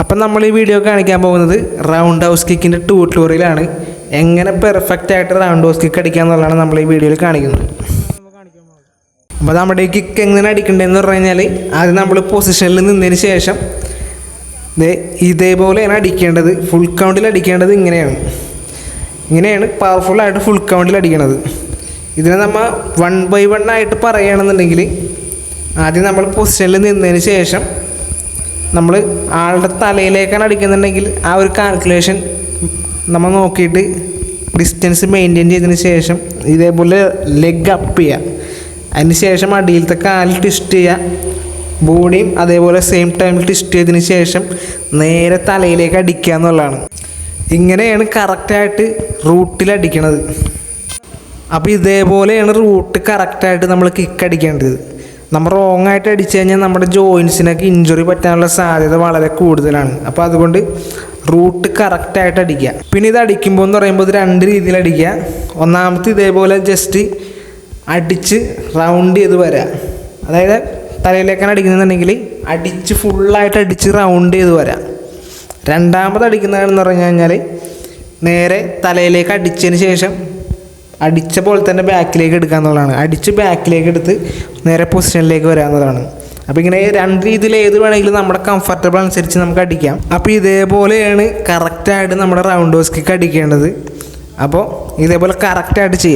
അപ്പം നമ്മൾ ഈ വീഡിയോ കാണിക്കാൻ പോകുന്നത് റൗണ്ട് ഹൗസ് കിക്കിന്റെ ട്യൂട്ടോറിയലാണ് എങ്ങനെ പെർഫെക്റ്റ് ആയിട്ട് റൗണ്ട് ഹൗസ് കിക്ക് അടിക്കുക എന്നുള്ളതാണ് നമ്മൾ ഈ വീഡിയോയിൽ കാണിക്കുന്നത്. അപ്പോൾ നമ്മുടെ ഈ കിക്ക് എങ്ങനെ അടിക്കേണ്ടതെന്ന് പറഞ്ഞു കഴിഞ്ഞാൽ ആദ്യം നമ്മൾ പൊസിഷനിൽ നിന്നതിന് ശേഷം ഇതേപോലെയാണ് അടിക്കേണ്ടത്. ഫുൾ കൗണ്ടിൽ അടിക്കേണ്ടത് ഇങ്ങനെയാണ്. ഇങ്ങനെയാണ് പവർഫുള്ളായിട്ട് ഫുൾ കൗണ്ടിൽ അടിക്കണത്. ഇതിനെ നമ്മൾ വൺ ബൈ വൺ ആയിട്ട് പറയുകയാണെന്നുണ്ടെങ്കിൽ ആദ്യം നമ്മൾ പൊസിഷനിൽ നിന്നതിന് ശേഷം നമ്മൾ ആളുടെ തലയിലേക്കാണ് അടിക്കുന്നുണ്ടെങ്കിൽ ആ ഒരു കാൽക്കുലേഷൻ നമ്മൾ നോക്കിയിട്ട് ഡിസ്റ്റൻസ് മെയിന്റെയിൻ ചെയ്തതിന് ശേഷം ഇതേപോലെ ലെഗ് അപ്പ് ചെയ്യുക അതിന് ശേഷം അടിയിലത്തെ കാലിൽ ട്വിസ്റ്റ് ചെയ്യുക ബോഡിയും അതേപോലെ സെയിം ടൈമിൽ ട്വിസ്റ്റ് ചെയ്തതിന് ശേഷം നേരെ തലയിലേക്ക് അടിക്കുക എന്നുള്ളതാണ്. ഇങ്ങനെയാണ് കറക്റ്റായിട്ട് റൂട്ടിൽ അടിക്കണത്. അപ്പോൾ ഇതേപോലെയാണ് റൂട്ട് കറക്റ്റായിട്ട് നമ്മൾ കിക്ക് അടിക്കേണ്ടത്. നമ്മൾ റോങ് ആയിട്ട് അടിച്ചു കഴിഞ്ഞാൽ നമ്മുടെ ജോയിൻസിനൊക്കെ ഇഞ്ചുറി പറ്റാനുള്ള സാധ്യത വളരെ കൂടുതലാണ്. അപ്പോൾ അതുകൊണ്ട് റൂട്ട് കറക്റ്റായിട്ട് അടിക്കുക. പിന്നെ ഇത് അടിക്കുമ്പോൾ എന്ന് പറയുമ്പോൾ ഇത് രണ്ട് രീതിയിൽ അടിക്കുക. ഒന്നാമത്തെ ഇതേപോലെ ജസ്റ്റ് അടിച്ച് റൗണ്ട് ചെയ്ത് വരാം. അതായത് തലയിലേക്കാണ് അടിക്കുന്നുണ്ടെങ്കിൽ അടിച്ച് ഫുള്ളായിട്ട് അടിച്ച് റൗണ്ട് ചെയ്ത് വരാം. രണ്ടാമത് അടിക്കുന്നതെന്ന് പറഞ്ഞു കഴിഞ്ഞാൽ നേരെ തലയിലേക്ക് അടിച്ചതിന് ശേഷം അടിച്ച പോലെ തന്നെ ബാക്കിലേക്ക് എടുക്കുക എന്നുള്ളതാണ്. അടിച്ച് ബാക്കിലേക്ക് എടുത്ത് നേരെ പൊസിഷനിലേക്ക് വരിക എന്നുള്ളതാണ്. അപ്പോൾ ഇങ്ങനെ രണ്ട് രീതിയിൽ ഏത് വേണമെങ്കിലും നമ്മുടെ കംഫർട്ടബിൾ അനുസരിച്ച് നമുക്ക് അടിക്കാം. അപ്പോൾ ഇതേപോലെയാണ് കറക്റ്റായിട്ട് നമ്മുടെ റൗണ്ട് ഹോസ് കിക്ക് അടിക്കേണ്ടത്. അപ്പോൾ ഇതേപോലെ കറക്റ്റായിട്ട് ചെയ്യാം.